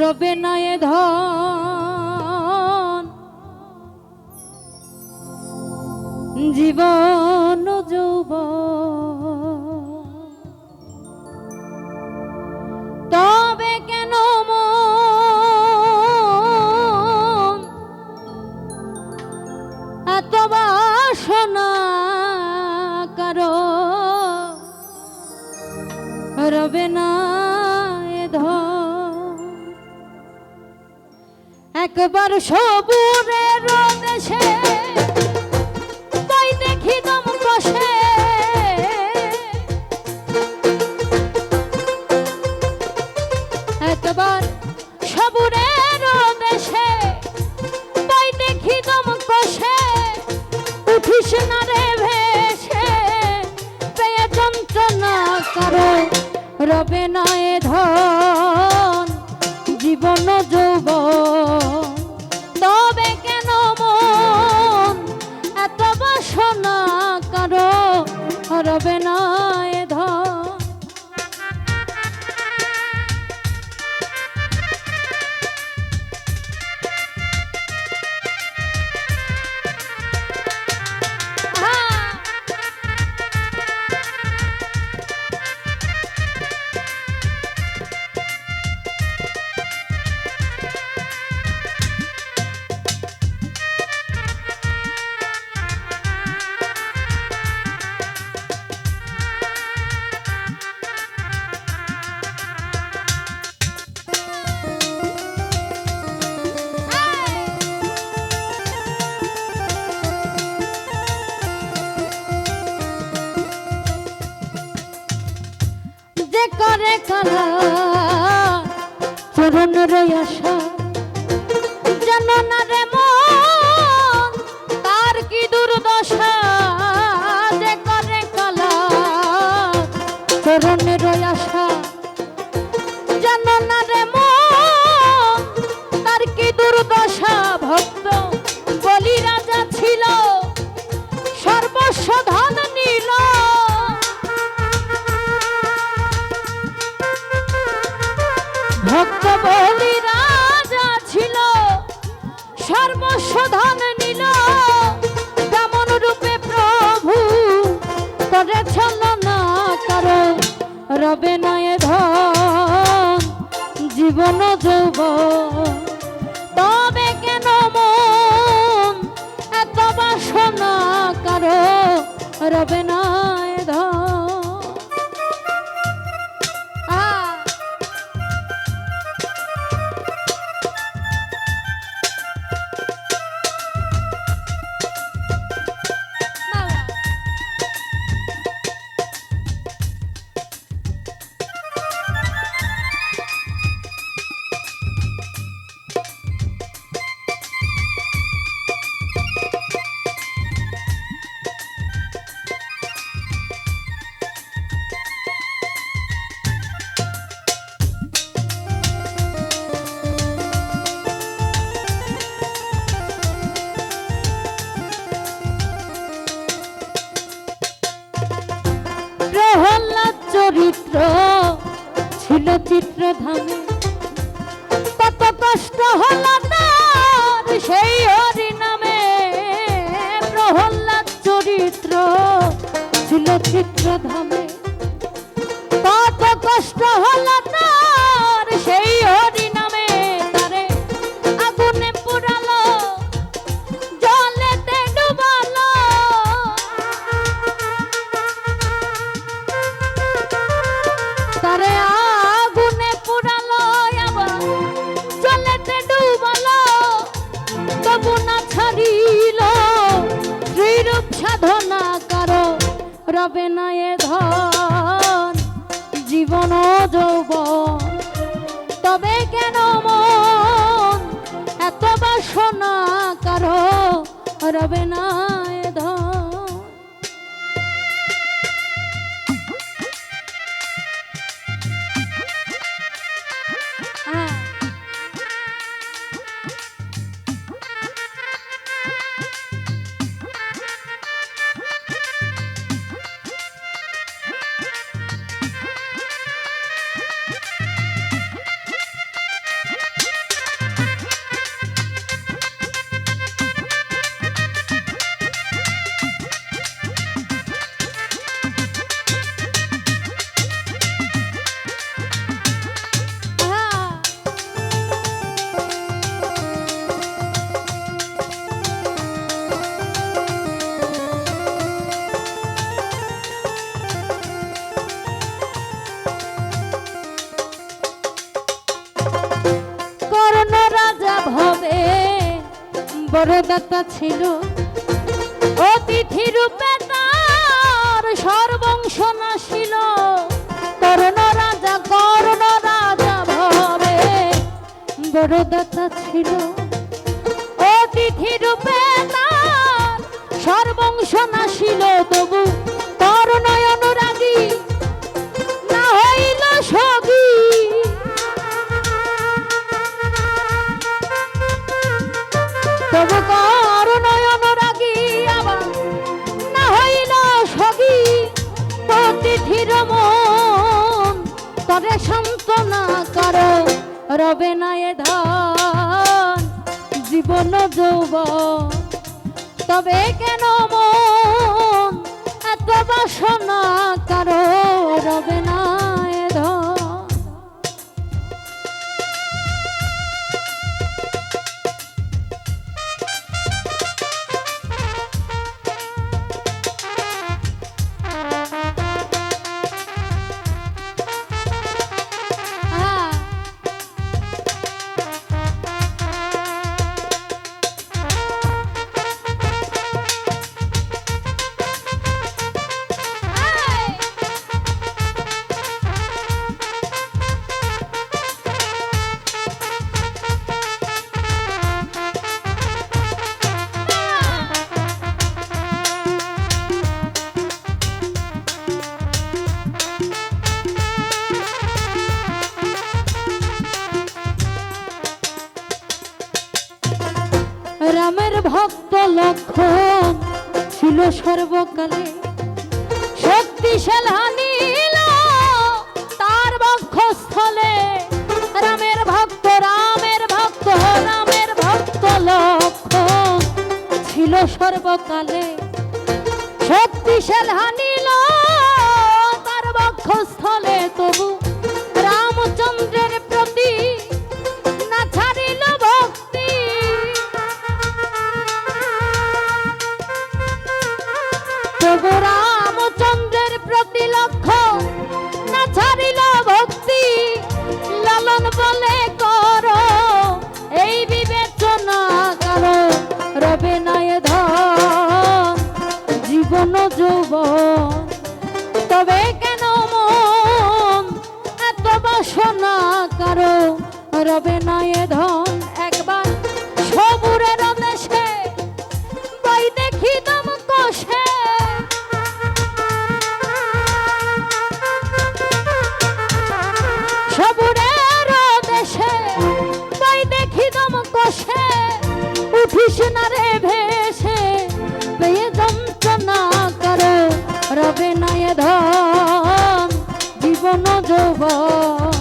রবে না এ ধন। জীবন যৌব তবে কেন এত বাসনা কারও রবে না একবার সবুরের দেশে তাই দেখি দম কষে। একবার সবুরের দেশে তাই দেখি দম কষে। উঠিস না রে ভেসে, পেয়ে যন্ত্রণা করো রবে না এ চরণ রবে নয় ধন জীবন যৌব তবে কেন মন এত বাসনা কারও রবে নয় ধন? চিত্রধামে। কত কষ্ট হলো তার সেই হরি নামে প্রহ্লাদ চরিত্র ছিল চিত্রধামে। কত কষ্ট হলো তার সেই হরি নামে তারে আগুনে পুরালো জলেতে ডুবালো। রবে না এ ধন জীবন যৌব তবে কেন মন? এত বাসনা কারও রবে না। বড়দাতা ছিল। অতিথি রূপে তার সর্বংশ নাশিল করণ রাজা করণ রাজা ভাবে বড়দাতা ছিল। অতিথি রূপে তার সর্বংশ না ছিল তবু রবে না এ ধন জীবন যৌব তবে কেন মন এত বাসনা কারও রবে না? রামের ভক্ত লক্ষণ ছিল সর্বকালে। শক্তিশাল হানিল তার বক্ষস্থলে। রামের ভক্ত রামের ভক্ত রামের ভক্ত লক্ষণ ছিল সর্বকালে। শক্তিশাল হানিল তার বক্ষস্থলে তবু যৌবন। তবে কেন মন এত বাসনা কারও রবে নয় ধন? ভুব